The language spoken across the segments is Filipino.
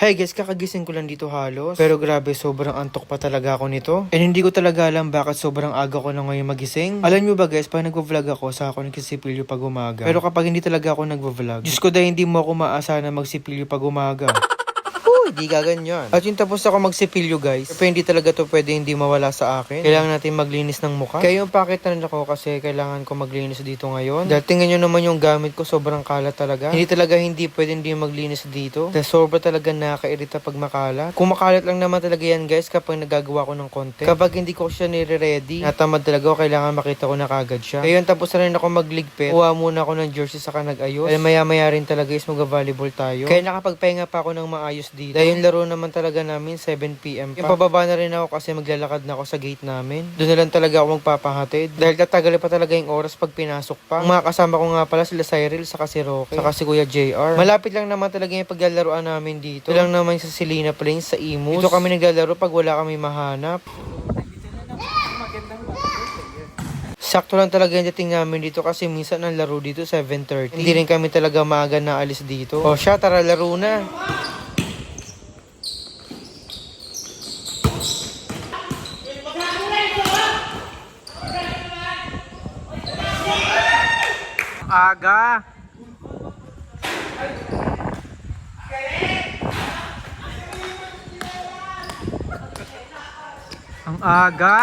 Hi guys, kakagising ko lang dito halos. Pero grabe, sobrang antok pa talaga ako nito. And hindi ko talaga alam bakit sobrang aga ko na ngayon magising. Alam nyo ba guys, pag nagvo-vlog ako, sa ako nagsisipilyo pag umaga. Pero kapag hindi talaga ako nagvo-vlog, Diyos ko dahil hindi mo ako maasa na magsipilyo pag umaga. Uy, di ka ganyan. At yung tapos ako magsipilyo guys, pero hindi talaga to pwede hindi mawala sa akin. Kailangan natin maglinis ng mukha. Kaya yung pakit na ako kasi kailangan ko maglinis dito ngayon. Dahil tingnan nyo naman yung gamit ko, sobrang kalat talaga. Hindi talaga hindi pwede hindi maglinis dito. Dahil sobra talaga nakakairita pag makalat. Kung makalat lang naman talaga yan guys kapag nagagawa ko ng content. Kapag hindi ko siya nire-ready, natamad talaga ako, kailangan makita ko na kagad siya. Kaya yun, tapos na rin ako magligpit. Kuha muna ako ng jersey saka nag-ayos. Dahil maya-maya rin talaga is mag-volleyball tayo. Kaya nakapagpahinga pa ako ng maayos dito. Dahil yung laro naman talaga namin 7pm pa. Yung pababa na rin ako kasi maglalakad na ako sa gate namin. Doon na lang talaga ako magpapahatid. Dahil tatagal pa talaga yung oras pag pinasok pa. Ang mga kasama ko nga pala sila Cyril, saka si Roque, saka si Kuya JR. Malapit lang naman talaga yung paglalaroan namin dito. Ito lang naman sa Selena Plains sa Imus. Dito kami naglalaro pag wala kami mahanap. Sakto lang talaga yung dating namin dito kasi minsan ang laro dito 7.30. Hindi rin kami talaga maaga na alis dito. O siya, tara laro na. Aga. Ang aga.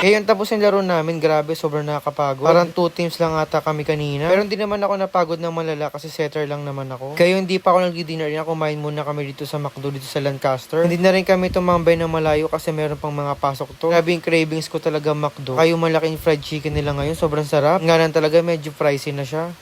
Kaya yung tapos yung laro namin, grabe, sobrang nakakapagod. Parang two teams lang ata kami kanina. Pero hindi naman ako napagod ng malala kasi setter lang naman ako. Kaya hindi pa ako nag-dinner na kumain muna kami dito sa McDo dito sa Lancaster. Hindi na rin kami tumambay ng malayo kasi meron pang mga pasok to. Grabe yung cravings ko talaga McDo. Yung malaking fried chicken nila ngayon, sobrang sarap. Nga lang talaga medyo pricey na siya.